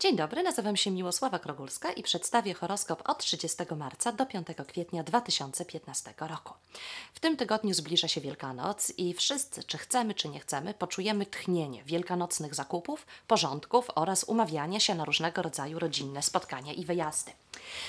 Dzień dobry, nazywam się Miłosława Krogulska i przedstawię horoskop od 30 marca do 5 kwietnia 2015 roku. W tym tygodniu zbliża się Wielkanoc i wszyscy, czy chcemy, czy nie chcemy, poczujemy tchnienie wielkanocnych zakupów, porządków oraz umawiania się na różnego rodzaju rodzinne spotkania i wyjazdy.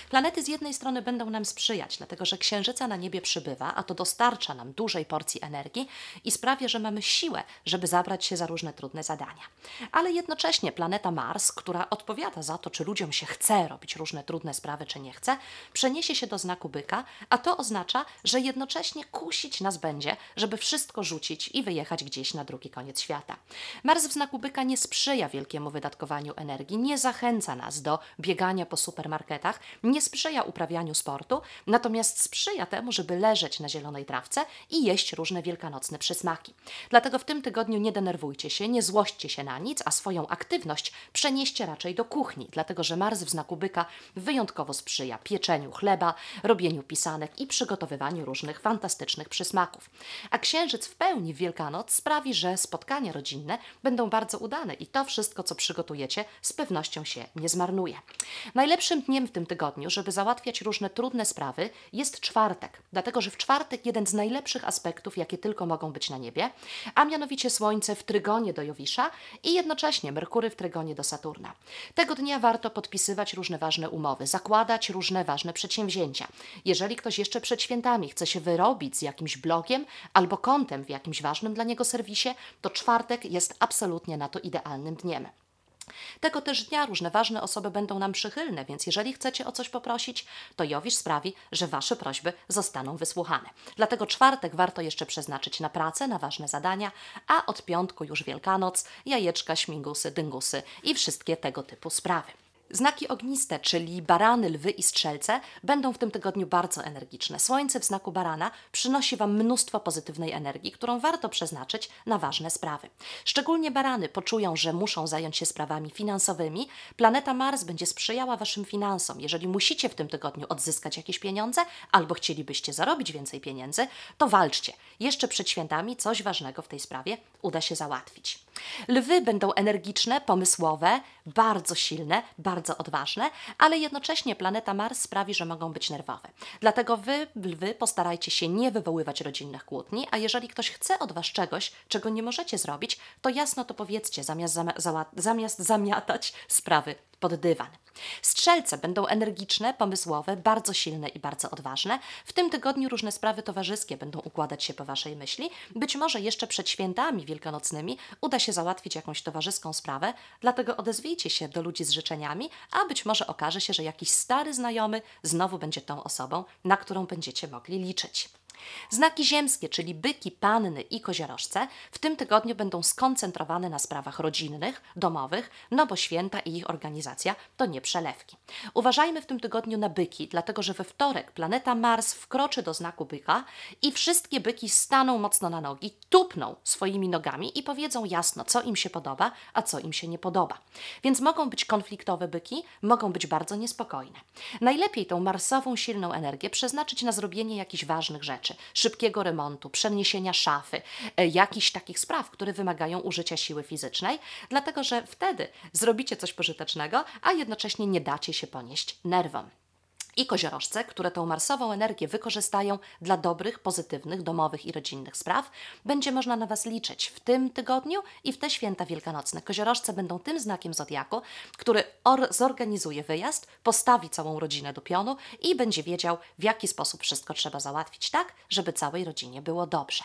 Planety z jednej strony będą nam sprzyjać, dlatego że księżyca na niebie przybywa, a to dostarcza nam dużej porcji energii i sprawia, że mamy siłę, żeby zabrać się za różne trudne zadania. Ale jednocześnie planeta Mars, która odpowiada za to, czy ludziom się chce robić różne trudne sprawy, czy nie chce, przeniesie się do znaku byka, a to oznacza, że jednocześnie kusić nas będzie, żeby wszystko rzucić i wyjechać gdzieś na drugi koniec świata. Mars w znaku byka nie sprzyja wielkiemu wydatkowaniu energii, nie zachęca nas do biegania po supermarketach, nie sprzyja uprawianiu sportu, natomiast sprzyja temu, żeby leżeć na zielonej trawce i jeść różne wielkanocne przysmaki. Dlatego w tym tygodniu nie denerwujcie się, nie złośćcie się na nic, a swoją aktywność przenieście raczej do kuchni, dlatego że Mars w znaku byka wyjątkowo sprzyja pieczeniu chleba, robieniu pisanek i przygotowywaniu różnych fantastycznych przysmaków. A księżyc w pełni w Wielkanoc sprawi, że spotkania rodzinne będą bardzo udane i to wszystko, co przygotujecie, z pewnością się nie zmarnuje. Najlepszym dniem w tym tygodniu, żeby załatwiać różne trudne sprawy, jest czwartek, dlatego że w czwartek jeden z najlepszych aspektów, jakie tylko mogą być na niebie, a mianowicie Słońce w trygonie do Jowisza i jednocześnie Merkury w trygonie do Saturna. Tego dnia warto podpisywać różne ważne umowy, zakładać różne ważne przedsięwzięcia. Jeżeli ktoś jeszcze przed świętami chce się wyrobić z jakimś blogiem albo kontem w jakimś ważnym dla niego serwisie, to czwartek jest absolutnie na to idealnym dniem. Tego też dnia różne ważne osoby będą nam przychylne, więc jeżeli chcecie o coś poprosić, to Jowisz sprawi, że Wasze prośby zostaną wysłuchane. Dlatego czwartek warto jeszcze przeznaczyć na pracę, na ważne zadania, a od piątku już Wielkanoc, jajeczka, śmigusy, dyngusy i wszystkie tego typu sprawy. Znaki ogniste, czyli barany, lwy i strzelce, będą w tym tygodniu bardzo energiczne. Słońce w znaku barana przynosi Wam mnóstwo pozytywnej energii, którą warto przeznaczyć na ważne sprawy. Szczególnie barany poczują, że muszą zająć się sprawami finansowymi. Planeta Mars będzie sprzyjała Waszym finansom. Jeżeli musicie w tym tygodniu odzyskać jakieś pieniądze albo chcielibyście zarobić więcej pieniędzy, to walczcie. Jeszcze przed świętami coś ważnego w tej sprawie uda się załatwić. Lwy będą energiczne, pomysłowe, bardzo silne, bardzo odważne, ale jednocześnie planeta Mars sprawi, że mogą być nerwowe. Dlatego wy, lwy, postarajcie się nie wywoływać rodzinnych kłótni, a jeżeli ktoś chce od was czegoś, czego nie możecie zrobić, to jasno to powiedzcie, zamiast, zamiast zamiatać sprawy pod dywan. Strzelce będą energiczne, pomysłowe, bardzo silne i bardzo odważne. W tym tygodniu różne sprawy towarzyskie będą układać się po Waszej myśli. Być może jeszcze przed świętami wielkanocnymi uda się załatwić jakąś towarzyską sprawę, dlatego odezwijcie się do ludzi z życzeniami, a być może okaże się, że jakiś stary znajomy znowu będzie tą osobą, na którą będziecie mogli liczyć. Znaki ziemskie, czyli byki, panny i koziorożce, w tym tygodniu będą skoncentrowane na sprawach rodzinnych, domowych, no bo święta i ich organizacja to nie przelewki. Uważajmy w tym tygodniu na byki, dlatego że we wtorek planeta Mars wkroczy do znaku byka i wszystkie byki staną mocno na nogi, tupną swoimi nogami i powiedzą jasno, co im się podoba, a co im się nie podoba. Więc mogą być konfliktowe byki, mogą być bardzo niespokojne. Najlepiej tą marsową, silną energię przeznaczyć na zrobienie jakichś ważnych rzeczy rzeczy, szybkiego remontu, przeniesienia szafy, e, jakichś takich spraw, które wymagają użycia siły fizycznej, dlatego że wtedy zrobicie coś pożytecznego, a jednocześnie nie dacie się ponieść nerwom i koziorożce, które tą marsową energię wykorzystają dla dobrych, pozytywnych, domowych i rodzinnych spraw, będzie można na Was liczyć w tym tygodniu i w te święta wielkanocne. Koziorożce będą tym znakiem zodiaku, który zorganizuje wyjazd, postawi całą rodzinę do pionu i będzie wiedział, w jaki sposób wszystko trzeba załatwić tak, żeby całej rodzinie było dobrze.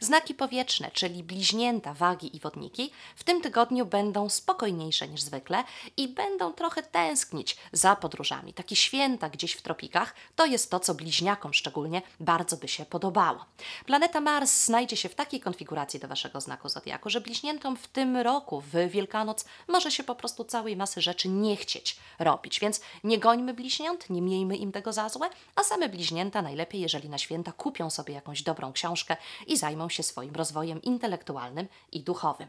Znaki powietrzne, czyli bliźnięta, wagi i wodniki, w tym tygodniu będą spokojniejsze niż zwykle i będą trochę tęsknić za podróżami. Takie święta gdzieś w tropikach to jest to, co bliźniakom szczególnie bardzo by się podobało. Planeta Mars znajdzie się w takiej konfiguracji do Waszego znaku zodiaku, że bliźniętom w tym roku, w Wielkanoc, może się po prostu całej masy rzeczy nie chcieć robić. Więc nie gońmy bliźniąt, nie miejmy im tego za złe, a same bliźnięta najlepiej, jeżeli na święta kupią sobie jakąś dobrą książkę i zajmą się swoim rozwojem intelektualnym i duchowym.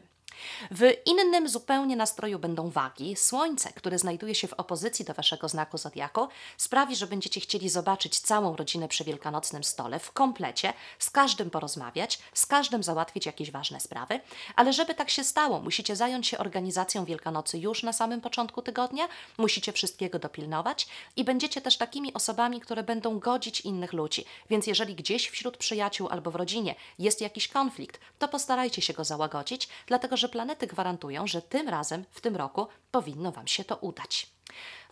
W innym zupełnie nastroju będą wagi. Słońce, które znajduje się w opozycji do waszego znaku zodiaku, sprawi, że będziecie chcieli zobaczyć całą rodzinę przy wielkanocnym stole w komplecie, z każdym porozmawiać, z każdym załatwić jakieś ważne sprawy. Ale żeby tak się stało, musicie zająć się organizacją Wielkanocy już na samym początku tygodnia, musicie wszystkiego dopilnować i będziecie też takimi osobami, które będą godzić innych ludzi. Więc jeżeli gdzieś wśród przyjaciół albo w rodzinie jest jakiś konflikt, to postarajcie się go załagodzić, dlatego że planety gwarantują, że tym razem, w tym roku, powinno Wam się to udać.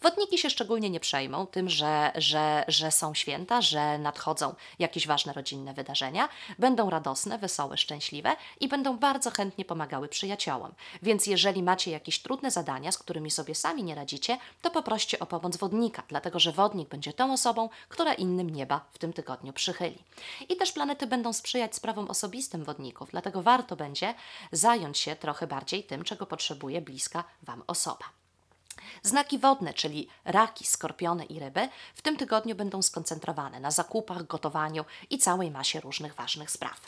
Wodniki się szczególnie nie przejmą tym, że, że, że są święta, że nadchodzą jakieś ważne rodzinne wydarzenia. Będą radosne, wesołe, szczęśliwe i będą bardzo chętnie pomagały przyjaciołom. Więc jeżeli macie jakieś trudne zadania, z którymi sobie sami nie radzicie, to poproście o pomoc wodnika, dlatego że wodnik będzie tą osobą, która innym nieba w tym tygodniu przychyli. I też planety będą sprzyjać sprawom osobistym wodników, dlatego warto będzie zająć się trochę bardziej tym, czego potrzebuje bliska Wam osoba. Znaki wodne, czyli raki, skorpiony i ryby, w tym tygodniu będą skoncentrowane na zakupach, gotowaniu i całej masie różnych ważnych spraw.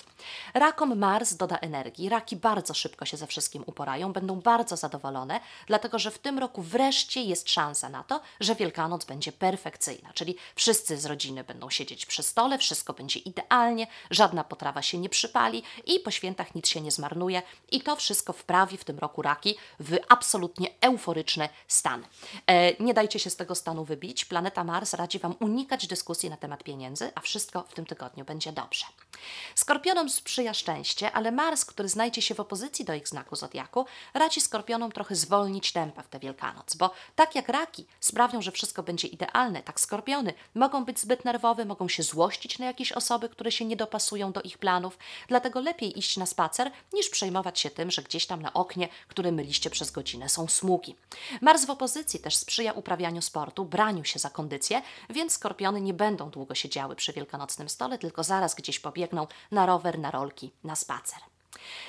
Rakom Mars doda energii, raki bardzo szybko się ze wszystkim uporają, będą bardzo zadowolone, dlatego że w tym roku wreszcie jest szansa na to, że Wielkanoc będzie perfekcyjna, czyli wszyscy z rodziny będą siedzieć przy stole, wszystko będzie idealnie, żadna potrawa się nie przypali i po świętach nic się nie zmarnuje i to wszystko wprawi w tym roku raki w absolutnie euforyczny stan. E, nie dajcie się z tego stanu wybić. Planeta Mars radzi Wam unikać dyskusji na temat pieniędzy, a wszystko w tym tygodniu będzie dobrze. Skorpionom sprzyja szczęście, ale Mars, który znajdzie się w opozycji do ich znaku zodiaku, radzi Skorpionom trochę zwolnić tempa w tę Wielkanoc, bo tak jak raki sprawią, że wszystko będzie idealne, tak Skorpiony mogą być zbyt nerwowe, mogą się złościć na jakieś osoby, które się nie dopasują do ich planów, dlatego lepiej iść na spacer, niż przejmować się tym, że gdzieś tam na oknie, które myliście przez godzinę, są smugi. Mars w opozycji też sprzyja uprawianiu sportu, braniu się za kondycję, więc skorpiony nie będą długo siedziały przy wielkanocnym stole, tylko zaraz gdzieś pobiegną na rower, na rolki, na spacer.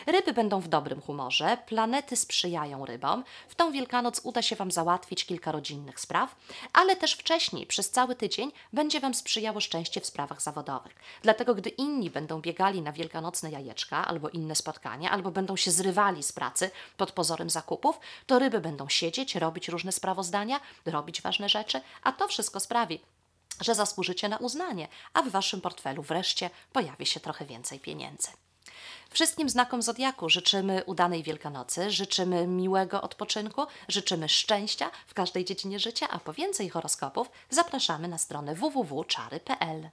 Ryby będą w dobrym humorze, planety sprzyjają rybom. W tą Wielkanoc uda się Wam załatwić kilka rodzinnych spraw, ale też wcześniej, przez cały tydzień, będzie Wam sprzyjało szczęście w sprawach zawodowych. Dlatego, gdy inni będą biegali na wielkanocne jajeczka albo inne spotkania, albo będą się zrywali z pracy pod pozorem zakupów, to ryby będą siedzieć, robić różne sprawozdania, robić ważne rzeczy, a to wszystko sprawi, że zasłużycie na uznanie, a w Waszym portfelu wreszcie pojawi się trochę więcej pieniędzy. Wszystkim znakom zodiaku życzymy udanej Wielkanocy, życzymy miłego odpoczynku, życzymy szczęścia w każdej dziedzinie życia, a po więcej horoskopów zapraszamy na stronę www.czary.pl.